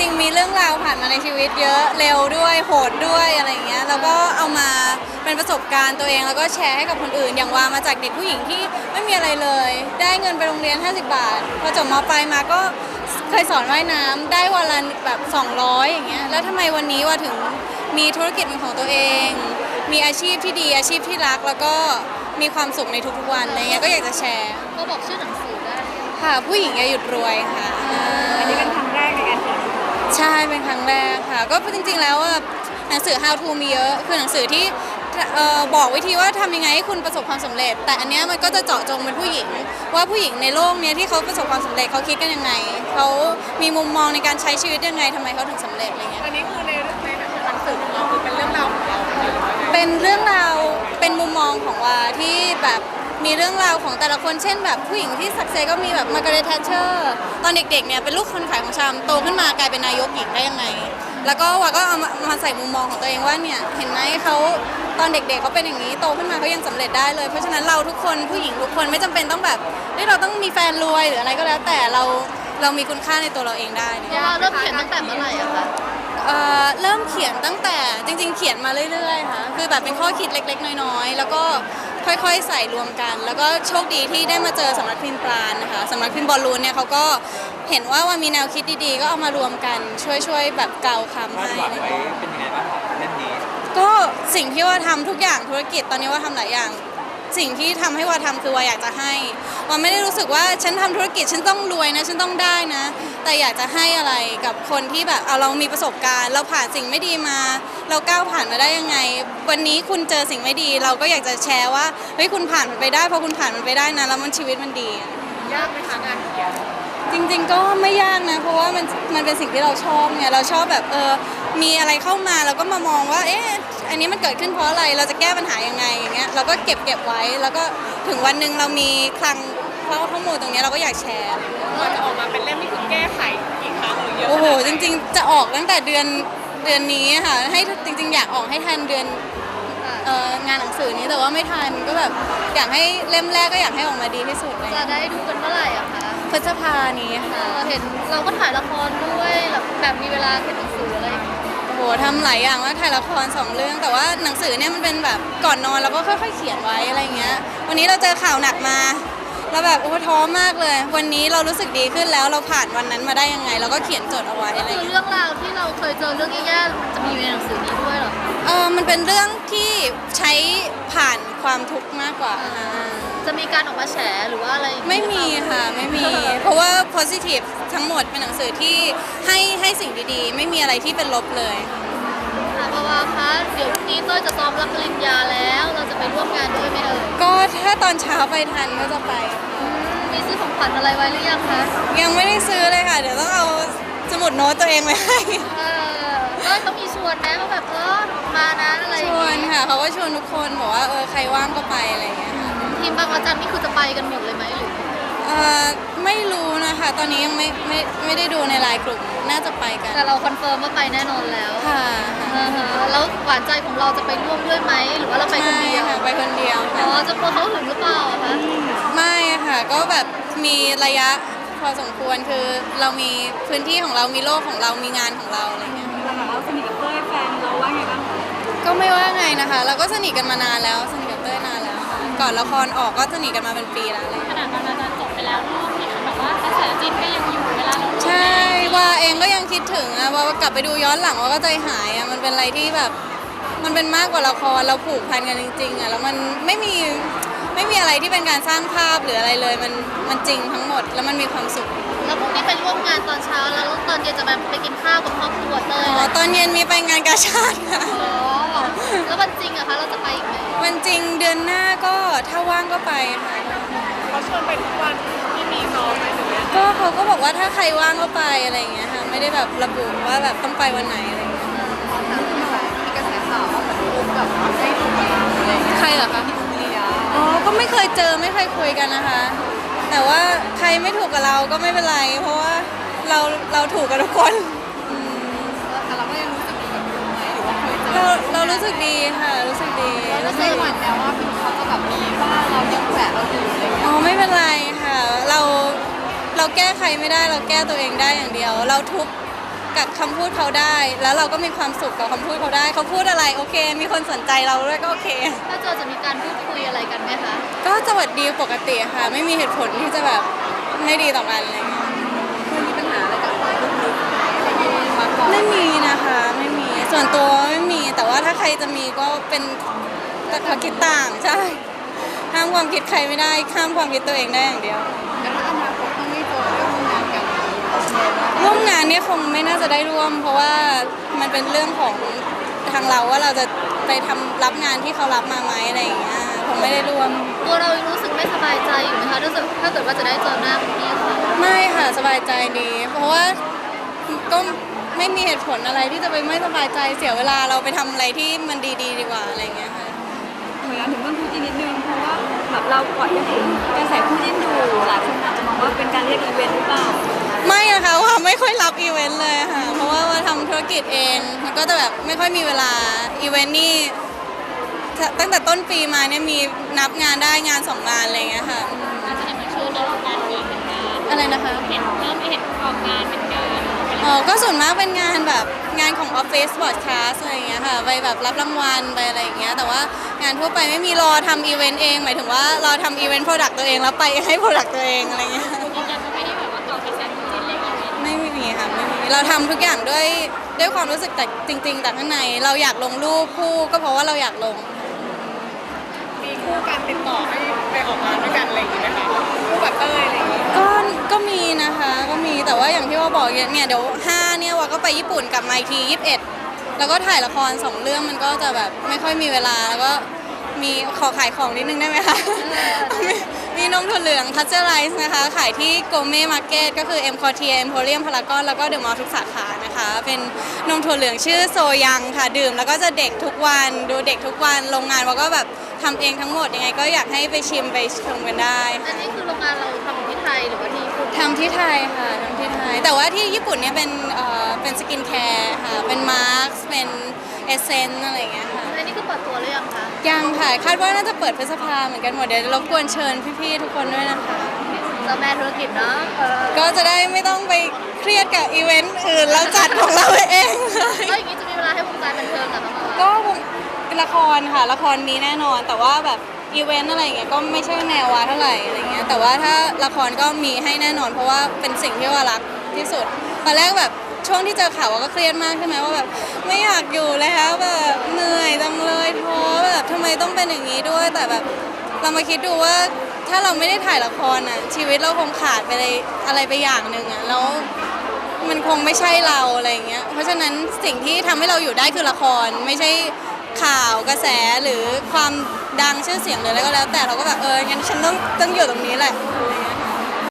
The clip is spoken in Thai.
ริง ๆ มีเรื่องราวผ่านมาในชีวิตเยอะเร็วด้วยโหดด้วยอะไรอย่างเงี้ยแล้วก็เอามาเป็นประสบการณ์ตัวเองแล้วก็แชร์ให้กับคนอื่น อย่างว่ามาจากเด็กผู้หญิงที่ไม่มีอะไรเลย ได้เงินไปโรงเรียน 50 บาท พอจบมปลายมาก็เคยสอนว่ายน้ำได้วันละแบบ 200 อย่างเงี้ยแล้วทำไมวันนี้ว่าถึงมีธุรกิจเป็นของตัวเอง มีอาชีพที่ดีอาชีพที่รักแล้วก็มีความสุขในทุกๆวันอะไรเงี้ยก็อยากจะแชร์ก็บอกชื่อหนังสือได้ค่ะผู้หญิงอย่าหยุดรวยค่ะอันนี้เป็นครั้ ใช่เป็นครั้งแรกค่ะ ก็จริงๆแล้วอะหนังสือ how to มีเยอะ คือหนังสือที่เอ่อบอกวิธีว่าทำยังไงให้คุณประสบความสำเร็จ แต่อันเนี้ยมันก็จะเจาะจงเป็นผู้หญิง ว่าผู้หญิงในโลกเนี้ยที่เขาประสบความสำเร็จเขาคิดกันยังไงเขามีมุมมองในการใช้ชีวิตยังไงทำไมเขาถึงสำเร็จอะไรเงี้ย อันนี้คือในในหนังสือของเราคือเป็นเรื่องราวของเราเลยหรือว่าไงเป็นเรื่องราวเป็นมุมมองของวาที่แบบ มีเรื่องราวของแต่ละคนเช่นแบบผู้หญิงที่สักเซสก็มีแบบมาร์กาเร็ตแทชเชอร์ตอนเด็กๆเนี่ยเป็นลูกคนขายของชำโตขึ้นมากลายเป็นนายกหญิงได้ยังไง แล้วก็วาก็เอามามาใส่มุมมองของตัวเองว่าเนี่ยเห็นไหมเขาตอนเด็กๆเขาเป็นอย่างนี้โตขึ้นมาเขายังสำเร็จได้เลย เพราะฉะนั้นเราทุกคนผู้หญิงทุกคนไม่จำเป็นต้องแบบเฮ้ยเราต้องมีแฟนรวยหรืออะไรก็แล้วแต่เราเรามีคุณค่าในตัวเราเองได้เนี่ย ยาเริ่มเขียนตั้งแต่เมื่อไหร่อะคะเอ่อเริ่มเขียนตั้งแต่จริงๆ เขียนมาเรื่อยๆค่ะคือแบบเป็นข้อคิดเล็กๆ น้อยๆ แล้วก็ ค่อยๆ ใส่รวมกัน แล้วก็โชคดีที่ได้มาเจอสำนักพิมพ์ปราณนะคะสำนักพิมพ์บอลลูนเนี่ยเขาก็เห็นว่าว่ามีแนวคิดดีๆ ก็เอามารวมกันช่วยๆแบบเกลาคำคาดให้หวังไว้เป็นยังไงบ้างครับเล่มนี้ ก็สิ่งที่ว่าทำทุกอย่างธุรกิจตอนนี้ว่าทำหลายอย่าง สิ่งที่ทำให้ว่าทำคือว่าอยากจะให้ว่าไม่ได้รู้สึกว่าฉันทำธุรกิจฉันต้องรวยนะฉันต้องได้นะ แต่อยากจะให้อะไรกับคนที่แบบเอาเรามีประสบการณ์ เราผ่านสิ่งไม่ดีมา เราก้าวผ่านมาได้ยังไง วันนี้คุณเจอสิ่งไม่ดี เราก็อยากจะแชร์ว่าเฮ้ยคุณผ่านมันไปได้พอคุณผ่านมันไปได้นะแล้วมันชีวิตมันดียากไหมคะงานเขียนจริงๆก็ไม่ยากนะ เพราะว่ามันมันเป็นสิ่งที่เราชอบไงเราชอบแบบเออ มีอะไรเข้ามาเราก็มามองว่า เอ๊ะ อันนี้มันเกิดขึ้นเพราะอะไร เราจะแก้ปัญหายังไงอย่างเงี้ย เราก็เก็บเก็บไว้ แล้วก็ถึงวันหนึ่งเรามีคลังข้อมูลตรงเนี้ยเราก็อยากแชร์ ก่อนจะออกมาเป็นเล่มนี่คือแก้ไขกี่ครั้งหรือเยอะโอ้โหขนาดจไนริงๆ จะออกตั้งแต่เดือนเดือนนี้ค่ะ ให้จริง ๆ อยากออกให้ทันเดือนเอ่องานหนังสือนี้แต่ว่าไม่ทันก็แบบอยากให้เล่มแรกก็อยากให้ออกมาดีที่สุดเลยจะได้ดูกันเมื่อไหร่อะคะพฤษภานี้ค่ะเออเห็นเราก็ถ่ายละครด้วยแบบแบบมีเวลาเขียนหนั ทำหลายอย่างว่ากถ่ายละครสองเรื่อง แต่ว่าหนังสือเนี่ยมันเป็นแบบก่อนนอนเราก็ค่อยๆเขียนไว้อะไรเงี้ย วันนี้เราเจอข่าวหนักมาเราแบบโอ้โหท้อมากเลย วันนี้เรารู้สึกดีขึ้นแล้วเราผ่านวันนั้นมาได้ยังไง เราก็เขียนจดเอาไว้อะไรคือเงี้ยเรื่องราวที่เราเคยเจอเรื่องแย่ๆมันจะมีอยู่ในหนังสือนี้ด้วยเหรอ เออมันเป็นเรื่องที่ใช้ผ่านความทุกข์มากกว่าอ่า จะมีการออกมาแฉหรือว่าอะไรอย่างงี้ไม่มีค่ะไม่มี เพราะว่า positive ทั้งหมดเป็นหนังสือที่ให้ให้สิ่งดีๆ ไม่มีอะไรที่เป็นลบเลยค่ะปาวาคะเดี๋ยวพรุ่งนี้เต้ยจะซ้อมรับปริญญาแล้ว เราจะไปร่วมงานด้วยไหมเอ่ยก็ถ้าตอนเช้าไปทันก็จะไป มีซื้อของขวัญอะไรไว้หรือยังคะยังไม่ได้ซื้อเลยค่ะ เดี๋ยวต้องเอาสมุดโน้ตตัวเองไว้ให้เออเต้ยเขามีชวนนะว่าแบบเออมานะอะไรอชย่างวนงี้ค่ะเขาก็ชวนทุกคนบอกว่าเออใครว่างก็ไปอะไรอย่างเงี้ยค่ะ ทีมบางระจันนี่คือจะไปกันหมดเลยไหมหรือเออไม่รู้นะคะ ตอนนี้ยังไม่ไม่ไม่ได้ดูในไลน์กลุ่มน่าจะไปกันแต่เราคอนเฟิร์มว่าไปแน่นอนแล้วค่ะอ่าฮะแล้วหวานใจของเราจะไปร่วมด้วยไหมหรือว่าเราไปคนเดียวใช่ค่ะไปคนเดียวอ๋ค่ะอจะกลัวเขาหึงหรือเปล่าอะคะไม่ค่ะก็แบบมีระยะพอสมควรคือเรามีพื้นที่ของเรามีโลกของเรามีงานของเราอะไรเงี้ยแต่แบบเราสนิทกับเต้ยแฟนเราว่าไงบ้างคะก็ไม่ว่าไงนะคะ เราก็สนิทกันมานานแล้วสนิท กับเต้ยนานแล้วค่ะก่อนละครออกก็สนิทกันมาเป็นปีแล้วอะไรเลยขนาดบางระจันจบไปแล้วรูปที่แบบว่ากระแสจินก็ยังอยู่เวลาเราใช่ว่าเองก็ยังคิดถึงอะว่ากลับไปดูย้อนหลังว่าก็ใจหายอะมันเป็นอะไรที่แบบ มันเป็นมากกว่าละครเราผูกพันกันจริงๆอะแล้วมันไม่มีไม่มีอะไรที่เป็นการสร้างภาพหรืออะไรเลย มันมันจริงทั้งหมดแล้วมันมีความสุขแล้วพรุ่งนี้ไปร่วมงานตอนเช้าแล้วแล้วตอนเย็นจะมาไปกินข้าวกับครอบครัวเต้ยอ๋อตอนเย็นมีไปงานกาชาติค่ะ วันจริงเดือนหน้าก็ถ้าว่างก็ไปค่ะ เขาชวนไปทุกวันที่มีน้องไหมหรือไงก็เขาก็บอกว่าถ้าใครว่างก็ไปอะไรอย่างเงี้ยค่ะ ไม่ได้แบบระบุว่าแบบต้องไปวันไหนอะไรอย่างเงี้ยมีกระแสข่าวว่าเหมือนลูกแบบได้ลูกกับเราอะไรอย่างเงี้ยใครเหรอคะเลียอ๋อ ก็ไม่เคยเจอไม่เคยคุยกันนะคะ แต่ว่าใครไม่ถูกกับเราก็ไม่เป็นไร เพราะว่าเราเราถูกกับทุกคน เคยเจอเราเรารู้สึกดีค่ะ รู้สึกดีไม่เคยหวั่นแล้วว่าพี่เขาจะแบบมีว่าเรายังแฝงเราอยู่อะไรเงี้ยอ๋อไม่เป็นไรค่ะ เราเราแก้ใครไม่ได้เราแก้ตัวเองได้อย่างเดียว เราทุกข์กับคำพูดเขาได้ แล้วเราก็มีความสุขกับคำพูดเขาได้เขาพูดอะไรโอเค มีคนสนใจเราด้วยก็โอเค ถ้าเจอจะมีการพูดคุยอะไรกันไหมคะ ก็สวัสดีปกติค่ะ ไม่มีเหตุผลที่จะแบบไม่ดีต่อกันอะไรเงี้ยเคยมีปัญหาอะไรกับลูกลึกไหมอะไรอย่างเงี้ยมาก่อนไม่มีนะคะไม่มี ส่วนตัวไม่มีแต่ว่าถ้าใครจะมีก็เป็นแต่ความคิดต่างใช่ห้ามความคิดใครไม่ได้ห้ามความคิดตัวเองได้อย่างเดียวแล้วถ้าอนาคตต้องไม่เจอเรื่องงานกันโอเคไหมร่วมงานเนี่ยคงไม่น่าจะได้ร่วม เพราะว่ามันเป็นเรื่องของทางเราว่าเราจะไปทำรับงานที่เขารับมาไหมอะไรอย่างเงี้ยคงไม่ได้ร่วมตัวเรายังรู้สึกไม่สบายใจอยู่ไหมคะถ้าเกิดถ้าเกิดว่าจะได้เจอหน้าคุณพี่ค่ะไม่ค่ะสบายใจดี เพราะว่าก็ ไม่มีเหตุผลอะไรที่จะไปไม่สบายใจเสียเวลาเราไปทำอะไรที่มันดีๆ ดีกว่าอะไรอย่างเงี้ยค่ะ เหมือนถึงเรื่องคู่จิ้นนิดนึงเพราะว่าแบบเราปล่อยให้เห็นกระแสคู่จิ้นอยู่หลายคนอาจจะมองว่าเป็นการเรียกอีเวนต์หรือเปล่าไม่นะคะว่าไม่ค่อยรับอีเวนต์เลยค่ะ เพราะว่าว่าทำธุรกิจเองมันก็จะแบบไม่ค่อยมีเวลาอีเวนต์นี่ถ้าตั้งแต่ต้นปีมาเนี่ยมีนับงานได้งานสองงานอะไรอย่างเงี้ยค่ะ อาจจะเห็นมันชื่อในวงการอีกเป็นงานอะไรนะคะ เห็นเริ่มเห็นออกงานเป็นงาน อ๋อก็ส่วนมากเป็นงานแบบงานของออฟฟิศบอร์ดคลาสอะไรอย่างเงี้ยค่ะไปแบบรับรางวัลไปอะไรอย่างเงี้ยแต่ว่างานทั่วไปไม่มีรอทำอีเวนต์เองหมายถึงว่ารอทำอีเวนต์โปรดักต์ตัวเองแล้วไปให้โปรดักต์ตัวเองอะไรเงี้ยยืนยันว่าไม่ได้แบบว่าเกาะกระแสคู่จิ้นเรียกอีเวนต์ไม่มีค่ะไม่มีเราทำทุกอย่างด้วยด้วยความรู้สึกแต่จริง ๆ แต่ข้างในเราอยากลงรูปคู่ก็เพราะว่าเราอยากลง มีคู่การติดต่อให้ นะคะก็มีแต่ว่าอย่างที่ว่าบอกเนี่ยเดี๋ยว5เนี่ยว่าก็ไปญี่ปุ่นกลับมาอีกที21 แล้วก็ถ่ายละครสองเรื่องมันก็จะแบบไม่ค่อยมีเวลาแล้วก็มีขอขายของนิดนึงได้ไหมคะ มีนมถั่วเหลืองพัชเจอร์ไรส์นะคะ ขายที่โกเม่มาร์เก็ตก็คือเอ็มคอเทียเอ็มโพเรียมพารากอนแล้วก็เดอะมอลล์ทุกสาขานะคะ เป็นนมถั่วเหลืองชื่อโซยังค่ะ ดื่มแล้วก็จะเด็กทุกวันดูเด็กทุกวันโรงงานว่าก็แบบ ทำเองทั้งหมดยังไงก็อยากให้ไปชิมไปชมกันได้อันนี้คือโรงงานเราทำที่ไทยหรือว่าที่ญี่ปุ่นทำที่ไทยค่ะทำที่ไทย แต่ว่าที่ญี่ปุ่นเนี่ยเป็นเอ่อเป็นสกินแคร์ค่ะ เป็นมาร์คเป็นเอเซนอะไรอย่างเงี้ยค่ะ อันนี้คือเปิดตัวหรือยังคะยังค่ะ คาดว่าน่าจะเปิดพฤษภาเหมือนกันหมดเดี๋ยวรบกวนเชิญพี่ๆทุกคนด้วยนะคะเจ้าแม่ธุรกิจเนาะเออก็จะได้ไม่ต้องไปเครียดกับอีเวนต์อื่นเราจัดของเราเองเลยแล้วอย่างนี้จะมีเวลาให้วงการบันเทิงกับน้องๆก็วง ละครค่ะ ละครมีแน่นอน แต่ว่าแบบอีเวนต์อะไรอย่างเงี้ยก็ไม่ใช่แนววาเท่าไหร่อะไรเงี้ย แต่ว่าถ้าละครก็มีให้แน่นอน เพราะว่าเป็นสิ่งที่ว่ารักที่สุดตอนแรกแบบช่วงที่เจอข่าวว่าก็เครียดมากใช่ไหมว่าแบบไม่อยากอยู่แล้วแบบเหนื่อยจังเลยท้อแบบทำไมต้องเป็นอย่างนี้ด้วย แต่แบบเรามาคิดดูว่าถ้าเราไม่ได้ถ่ายละครอะชีวิตเราคงขาดไปเลยอะไรไปอย่างหนึ่งอะแล้วมันคงไม่ใช่เราอะไรเงี้ยเพราะฉะนั้นสิ่งที่ทำให้เราอยู่ได้คือละครไม่ใช่ ข่าวกระแสหรือความดังชื่อเสียงหรืออะไรก็แล้ว แต่เราก็แบบเอองั้นฉันต้องต้องอยู่ตรงนี้แหละ